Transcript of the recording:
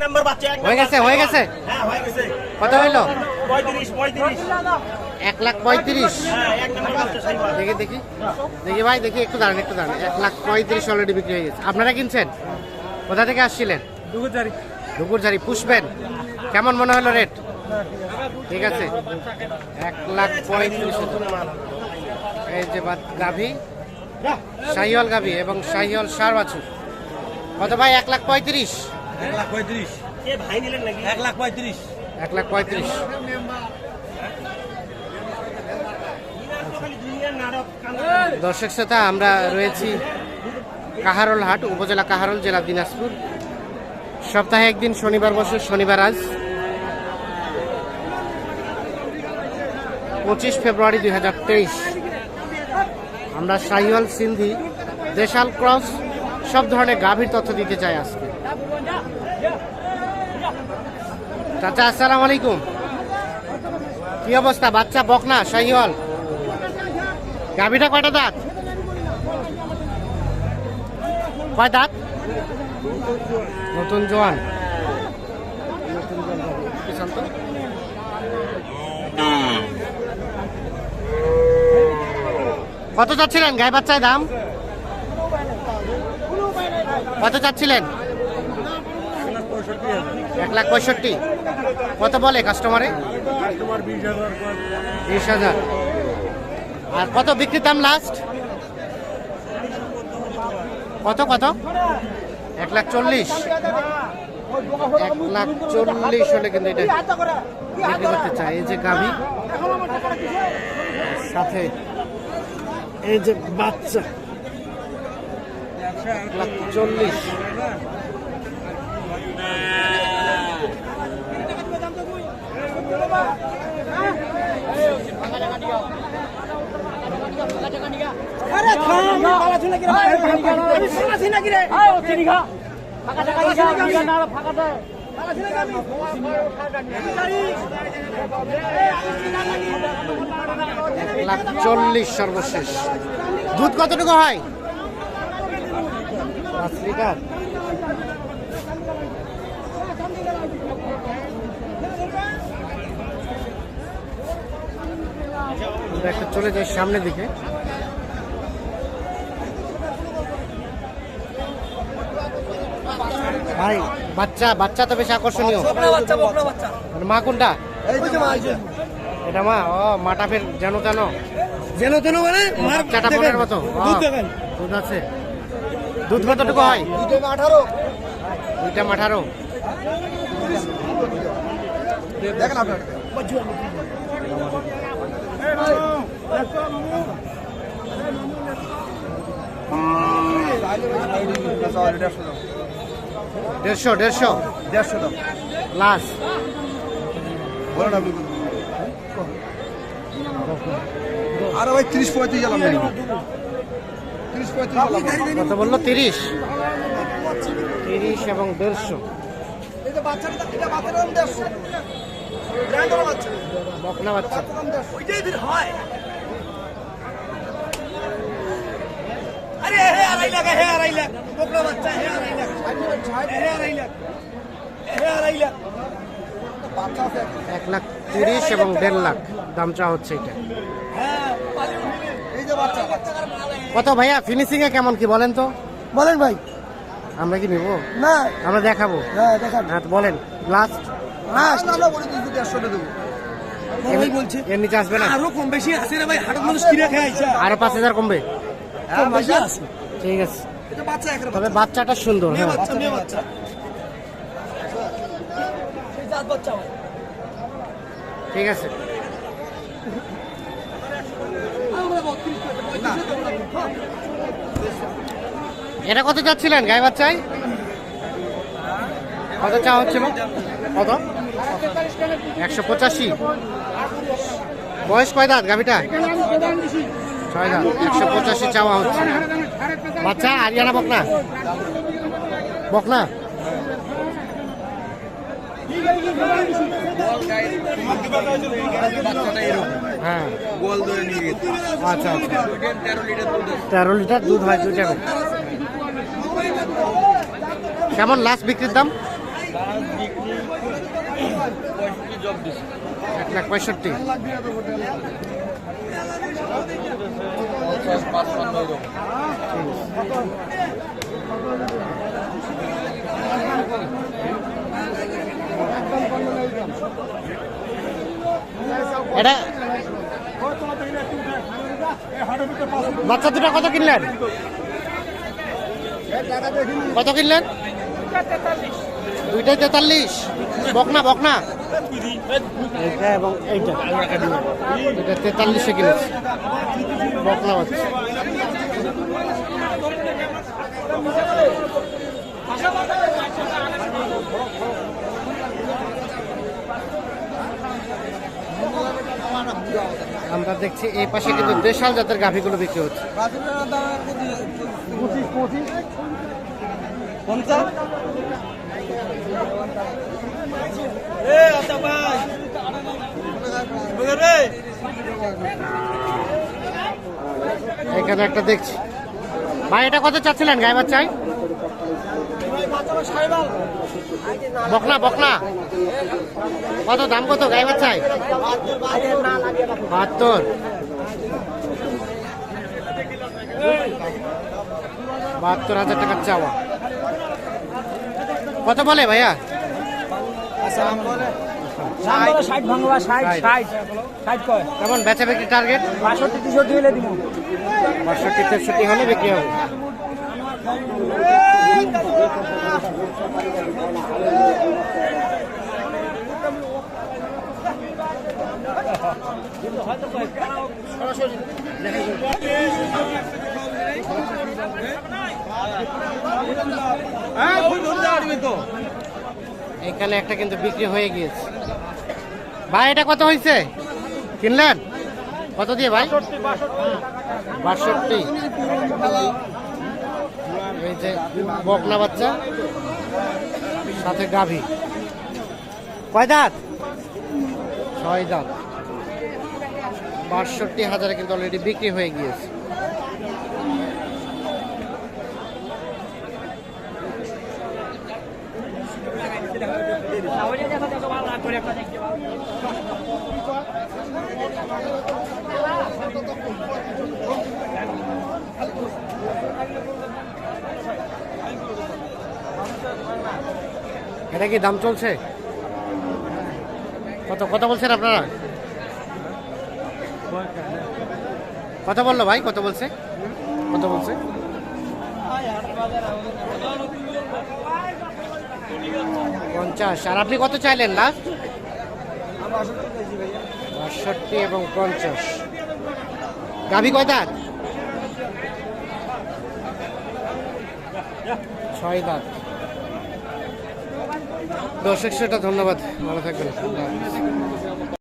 Number বাচ্চা হয়ে গেছে হয়ে গেছে। হ্যাঁ হয়ে গেছে। কত হইল? পঁয়ত্রিশ পঁয়ত্রিশ। এক লাখ পঁয়ত্রিশ। হ্যাঁ এক নাম্বার বাচ্চা সাইবার দেখি দেখি। দেখি ভাই দেখি একটু দাঁড়ান একটু দাঁড়ান। এক লাখ পঁয়ত্রিশ অলরেডি বিক্রি হয়ে গেছে। আপনারা কিনছেন? কোথা থেকে আসছিলেন? দুপুরঝারি পুষবেন। কেমন মনে হলো রেট ঠিক আছে। এক লাখ পঁয়ত্রিশ। এই যে বাদ- গাভী। শাহিওয়াল গাভি এবং শাহিওয়াল সার বাছুর কত ভাই? এক লাখ পঁয়ত্রিশ। এক লাখ পঁয়ত্রিশ। ভাই নিলেন নাকি? এক লাখ পঁয়ত্রিশ। এক লাখ পঁয়ত্রিশ। খালি দুনিয়ার নাটক কান্দ দর্শক শ্রোতা আমরা রয়েছি কাহারোল হাট উপজেলা কাহারোল জেলা দিনাজপুর। সপ্তাহে একদিন শনিবার বসে শনিবার আজ। পঁচিশ ফেব্রুয়ারি দুই হাজার তেইশ। আমরা শাহিওয়াল সিন্ধি দেশাল ক্রস সব ধরনের গাভীর তথ্য দিতে চাই আজকে। চাচা, আসসালামু আলাইকুম। কি অবস্থা? বাচ্চা বকনা, শাহিওয়াল। গাভীটা কয়টা দাঁত? কয় দাঁত? নতুন জোয়ান? কত চাচ্ছিলেন? গায়ে বাচ্চায় দাম? কত চাচ্ছিলেন? এক লাখ পঁয়ষট্টি। কত বলে কাস্টমারে বিশ হাজার আর কত বিক্রির দাম লাস্ট কত কত? এক লাখ চল্লিশ। এক লাখ চল্লিশ হলে কিন্তু এটা বিক্রি করতে চাই এই যে গাভী। সাথে এই যে বাচ্চা। এক লাখ চল্লিশ। লাখ চল্লিশ সর্বশেষ। দুধ কতটুকু হয়? আমরা একটা চলে যাই সামনের দিকে। ভাই বাচ্চা বাচ্চা তো বেশ আকর্ষণীয়। মা কোনটা? এটা মা? ও মাটা ফের যেন তেন। যেন তেন মানে বাচ্চাটা বোনের মতো। দুধ আছে। দুধ কতটুকু হয়? আঠারো। দুইটা আঠারো। দেখেন আপনার। দেড়শো দেড়শো। দেড়শো দাম আপনি আরে ভাই তিরিশ পঁয়ত্রিশ পঁয়ত্রিশ কত বলল? তিরিশ। তিরিশ এবং দেড়শো। এই যে বাচ্চাটা এটা বাচ্চাটা দাম দেড়শো ব্র্যান্ডের বাচ্চা বকনা বাচ্চা দাম দেড়শো ওইটাই দিন হয় আরে হে আড়াই লাখ হে আড়াই লাখ। বকরা বাচ্চা হে আড়াই লাখ। হে আড়াই লাখ। হে আড়াই লাখ। এক লাখ তিরিশ এবং দেড় লাখ। দাম চা হচ্ছে এটা। এই যে বাচ্চা। বাচ্চা কত ভাইয়া ফিনিশিং এ কেমন কি বলেন তো? বলেন ভাই। আমরা কি নিব? না। আমরা দেখাবো। হ্যাঁ দেখান। হ্যাঁ তো বলেন লাস্ট লাস্ট আমরা বলে দিচ্ছি দেড়শো দেবো। ভাই এর নিচে আসবে না? আরও কম বেশি আছে রে ভাই হাটত মানুষ কিনে খেয়ে আরও পাঁচ হাজার কমবে? কম বেশি আছে। ঠিক আছে। এটা তবে বাচ্চাটা সুন্দর হ্যাঁ। বাচ্চা মেয়ে বাচ্চা। সেই জাত বাচ্চা ভাই ঠিক আছে। এটা কত চাচ্ছিলেন গায়ে বাচ্চায়? কত চা হচ্ছিল কত? একশো পঁচাশি। বয়স কয় দাঁত গাভিটা? একশো পঁচাশি চাওয়া হচ্ছে। বাচ্চা, আরিয়ানা, বকনা? বকনা? হ্যাঁ। আচ্ছা আচ্ছা। তেরো লিটার দুধ হয় করে। কেমন লাস্ট বিক্রির দাম? এক লাখ পঁয়ষট্টি। বাচ্চা দুটো কত কিনলেন? কত কিনলেন? দুইটাই তেতাল্লিশ। বকনা বকনা। এবং এইটা। তেতাল্লিশে কিনেছি বাচ্চা। আমরা দেখছি এই পাশে কিন্তু দেশাল জাতের গাভীগুলো বিক্রি হচ্ছে। এখানে একটা দেখছি। ভাই, এটা কত চাচ্ছিলেন গায়ে বাচ্চায় বকনা বকনা। কত, দাম কত গায়ে বাচ্চায়? বাহাত্তর। বাহাত্তর হাজার টাকার চাওয়া। কত বলে ভাইয়া? ষাট ভাঙবা ষাট ষাট। ষাট। কয়? কেমন বেচা বিক্রি টার্গেট বাষট্টি তেষট্টি হলে দিব বাষট্টি তেষট্টি হলে বিক্রি হবে। এখানে একটা কিন্তু বিক্রি হয়ে গিয়েছে। ভাই, এটা কত হয়েছে কিনলেন? কত দিয়ে ভাই? বাষট্টি। এই যে বকনা বাচ্চা, সাথে গাভি। কয় দাঁত? ছয় দাঁত। বাষট্টি হাজারে কিন্তু অলরেডি বিক্রি হয়ে গিয়েছে। এটা কি দাম চলছে? কত কত বলছেন আপনারা? কত বলল ভাই, কত বলছে? কত বলছে? পঞ্চাশ। আর আপনি কত চাইলেন, লাস্ট? বাষট্টি এবং পঞ্চাশ। গাভী কয় দাঁত? ছয় দাঁত। দর্শক সেটা ধন্যবাদ। ভালো থাকবেন।